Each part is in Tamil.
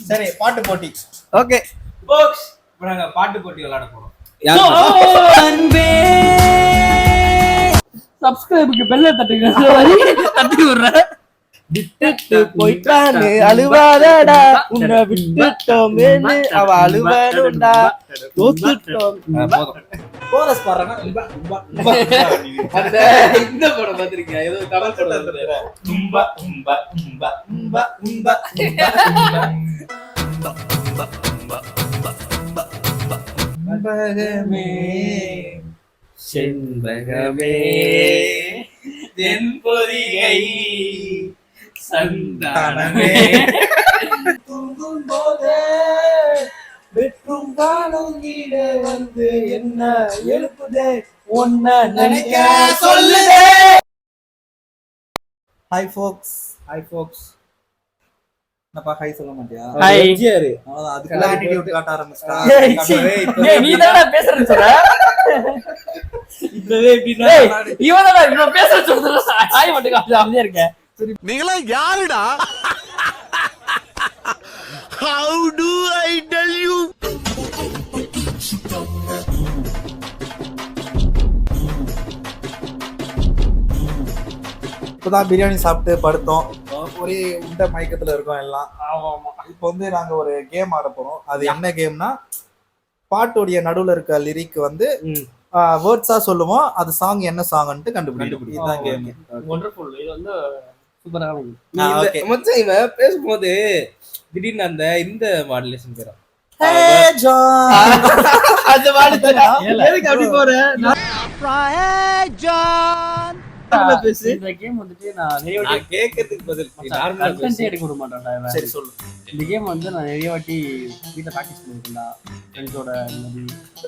சரி பாட்டு போட்டி. ஓகே. போக்ஸ் இப்போ நாங்க பாட்டு போட்டி விளையாட போறோம். சப்ஸ்கிரைபுக்கு பெல்ல தட்டுங்க. தட்டி விடுறேன். விட்டுட்டு போயிட்டான்னு அழுவாதடா உன்னை விட்டுட்டோமேன்னு அவ அழுவானுடா. தோத்துட்டோம் கோரஸ் அந்த இந்த படம் ஏதோ படம் செண்பகமே. தென்பொதிகை சந்தானமே. தூங்கும் போதே வெற்றும் காலம் கீழ வந்து என்ன எழுப்புதே? ஒன்ன நினைக்க சொல்லுதே. ஹாய் ஃபோக்ஸ் ஹாய் ஃபோக்ஸ் என்னப்பா ஹாய் சொல்ல மாட்டியா? Hi. எம்ஜிஆர். அதுக்குள்ள attitude காட்ட ஆரம்பிச்சிட்டா. ஏய் நீ தானே பேசுறேன்னு சொல்ற? இப்பவே எப்படின்னா ஏய் இவன் பேசுற ஹாய் மட்டும் காட்டு அமைதியா இருக்க நீங்களா யாருடா? How do I tell you இப்பதான் பிரியாணி சாப்பிட்டு படுத்தோம். ஒரே உண்ட மயக்கத்துல இருக்கோம் எல்லாம். இப்போ வந்து நாங்க ஒரு கேம் ஆட போறோம். அது என்ன கேம்னா பாட்டுடைய நடுவுல இருக்க லிரிக் வந்து வேர்ட்ஸா சொல்லுவோம். அது சாங் என்ன சாங்ன்ட்டு கண்டுபிடிக்கும் இதுதான் கேம் ஒண்டர்ஃபுல் இது வந்து okay. மச்சான் இவன் பேசும்போது திடீர்னு அந்த இந்த மாடுலேஷன் பேரும் அந்த மாடுலேஷன் எதுக்கு அப்படி போற? நார்மலா பேசு. இந்த கேம் வந்துட்டு நான் நிறைய வாட்டி நான் கேட்கறதுக்கு பதில். நீ நார்மலா கண்டென்ட் பேசு. எடுக்க விட மாட்டேன்டா இவன். சரி சொல்லு. இந்த கேம் வந்து நான் நிறைய வாட்டி வீட்ல ப்ராக்டிஸ் பண்ணிருக்கேன்டா ஃப்ரெண்ட்ஸோட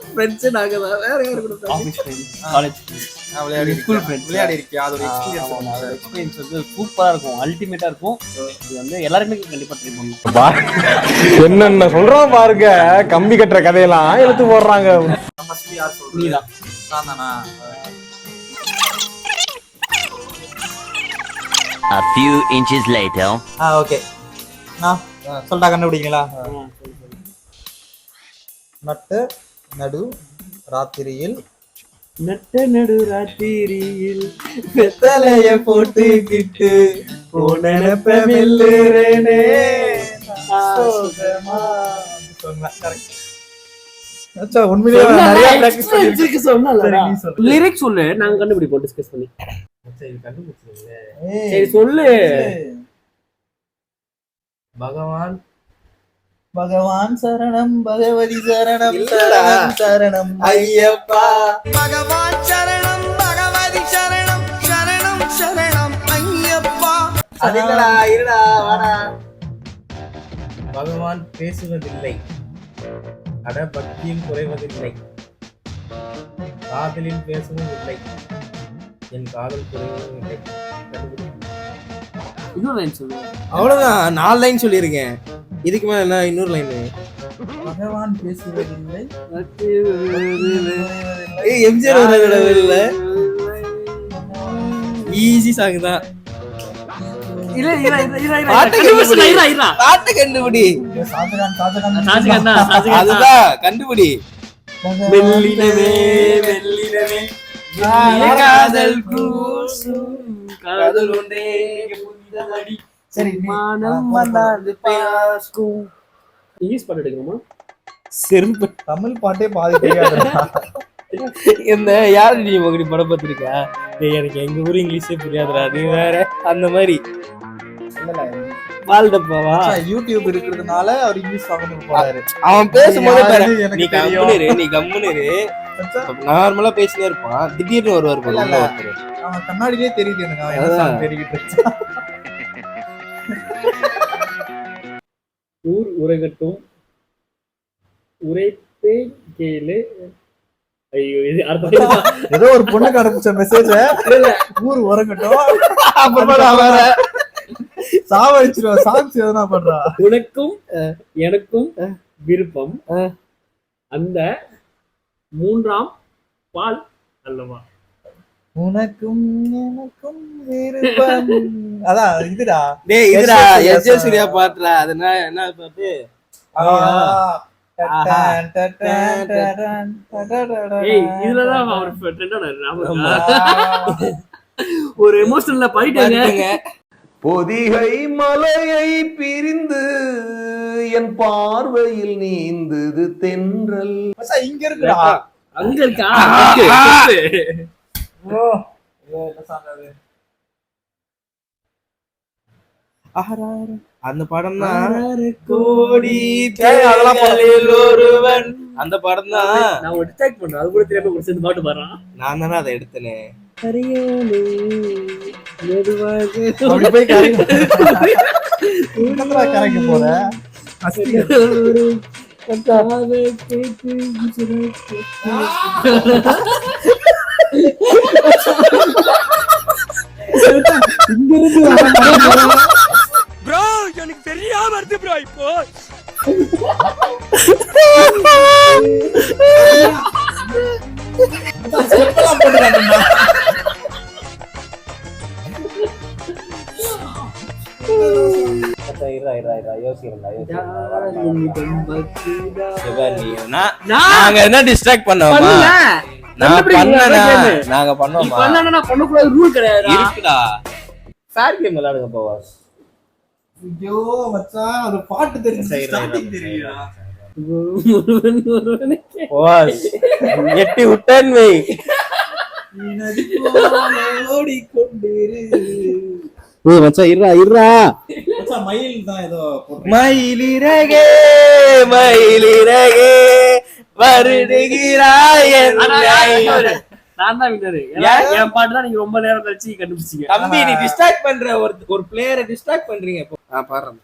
ஃப்ரெண்ட்ஸ் நாங்க தான் வேற யாரு கூட பேசு? ஆஃபீஸ் ஃப்ரெண்ட்ஸ் காலேஜ் நான் விளையாடி இருக்கேன். friends. விளையாடி இருக்கியா அதோட எக்ஸ்பீரியன்ஸ் எக்ஸ்பீரியன்ஸ் வந்து சூப்பரா இருக்கும். அல்டிமேட்டா இருக்கும். இது வந்து எல்லாருமே கண்டிப்பா ட்ரை என்னென்ன சொல்றான் பாருங்க. கம்பி கட்டுற கதையெல்லாம் எடுத்து போடுறாங்க. சொல்றது? நீதான். நான் தானா A few inches later. ஆ ஓகே நான் சொல்லிட்டா கண்டுபிடிங்களா? நட்டு நடு ராத்திரியில் நட்ட நடு ராத்திரியில் வெத்தலைய போட்டுக்கிட்டு போனப்ப மெல்லுறேனே சொல்லு. லிரிக்ஸ் சொல்லு நாங்க கண்டுபிடிப்போம் டிஸ்கஸ் பண்ணி. சரி சொல்லு. பகவான் பகவான் சரணம் பகவதி சரணம். சரணம் சரணம். ஐயப்பா. பகவான் சரணம் பகவதி சரணம் சரணம் சரணம். ஐயப்பா. அது இல்லடா இருடா வாடா. பகவான் பேசுவதில்லை. அட பக்தியும் குறைவதில்லை. காதலில் பேசவும் இல்லை. என் காதல் குறைவதும் இல்லை. இன்னொரு லைன் சொல்லு. அவ்வளவுதான் நாலு லைன் சொல்லியிருக்கேன். இதுக்கு மேல என்ன? இன்னொரு லைன் பகவான் பேசுவதில்லை. ஏய் எம்ஜிஆர் வர இல்ல. ஈஸி சாங் தான். கண்டுபிடி. அதுதான் கண்டுபிடி. வெள்ளினவே வெள்ளினவே காதல் காதல் ஒன்றே புனிதமடி பாட்டு எடுக்கணுமா? செருப்பு. தமிழ் பாட்டே பாதி தெரியாதுடா. என்ன யாரு நீ மகடி படம் பார்த்திருக்கா? டேய் எனக்கு எங்க ஊர் இங்கிலீஷே புரியாதுடா. நீ வேற அந்த மாதிரி. அச்சா, யூடியூப் இருக்கிறதுனால அவர் இங்கிலீஷ் போறாரு. அவன் பேசும்போது நீ. கம்முனு நீ கம்முனு நார்மலா பேசினே இருப்பான். திடீர்னு வருவார். அவன் கண்ணாடியிலே தெரியுது எனக்கு. தெரிவிட்டு. ஊர் உரைகட்டும். உரைப்பே கேளு. ஐயோ இது அடுத்த ஏதோ ஒரு பொண்ணுக்கு அனுப்பிச்ச மெசேஜ ஊர் உறங்கட்டும் அப்புறமா வேற. சாவடிச்சிருவா சாங்ஸ் எதனா பண்றா? உனக்கும் எனக்கும் விருப்பம். அந்த மூன்றாம் பால் அல்லவா? உனக்கும் எனக்கும் விருப்பம். அதான் இதுடா. டேய் இதுடா. எஸ் எஸ் சூர்யா பாட்டுடா. அது என்ன பாட்டு? ஒரு எமோஷனல்ல பாடிட்டாங்க. பொதிகை மலையை பிரிந்து என் பார்வையில் நீந்தது தென்றல் இங்க இருக்குடா அங்க இருக்கா அந்த படம் தான் கோடி ஒருவன். அந்த படம் தான் நான் ஒரு டிஸ்ட்ராக்ட் பண்றேன் அது கூட தெரியாம கூட சேர்ந்து பாட்டு பாடுறான். நான் தானே அதை எடுத்தனே. அப்படி நாங்க என்ன டிஸ்ட்ராக்ட் பண்ணோமா. நான் பண்ணனா. நாங்க பண்ணோமா? பண்ணா பண்ணக்கூடாது ரூல் கிடையாது இருக்குடா. ஃபேர் கேம் விளையாடுங்க போவாஸ் ஐயோ மச்சான் அது பாட்டு starting சரி, தெரியுதா? போவாஸ் எட்டி விட்டேன் வை. மச்சான் இருடா இருடா. மச்சான், மயில் தான் ஏதோ போட்டிருக்கு. மயிலிறகே மயிலிறகே வருடுகிறாய். நான் தான் வின்னரு? என் பாட்டு தான் நீங்க ரொம்ப நேரம் கழிச்சு கண்டுபிடிச்சீங்க. தம்பி நீ டிஸ்ட்ராக்ட் பண்ற ஒரு ஒரு பிளேயரை டிஸ்ட்ராக்ட் பண்றீங்க இப்போ. ஆ பாடுறேன்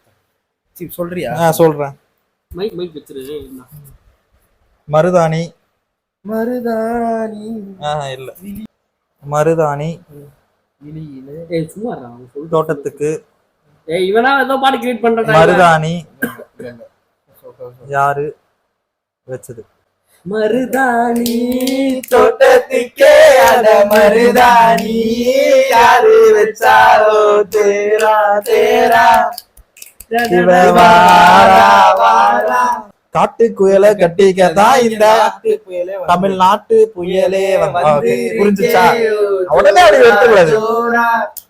சரி சொல்றியா? ஆ, சொல்றேன். மைக் மைக் வச்சிரு மருதாணி. மருதாணி. ஆஹ் இல்ல. மருதாணி. தோட்டத்துக்கு. இவனா ஏதோ பாட்டு கிரியேட் பண்றான் மருதாணி. யாரு? வச்சது. மருதாணி. தோட்டத்துக்கே அந்த மருதாணி. யாரு வச்சாலோ தேரா தேரா. காட்டு குயலை கட்டிக்கதான் இந்த தமிழ்நாட்டு புயலே புரிஞ்சுச்சா? உடனே அப்படி எடுத்துக்கூடாது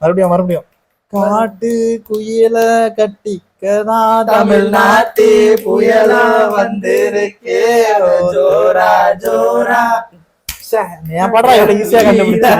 மறுபடியும் மறுபடியும். காட்டு குயில கட்டிக்கதான் தமிழ்நாட்டு புயலா வந்திருக்கு. ஓ ஜோரா. ஜோரா. ச்சே, என் படம் எவ்வளவு ஈஸியா கண்டுபிடிச்சா?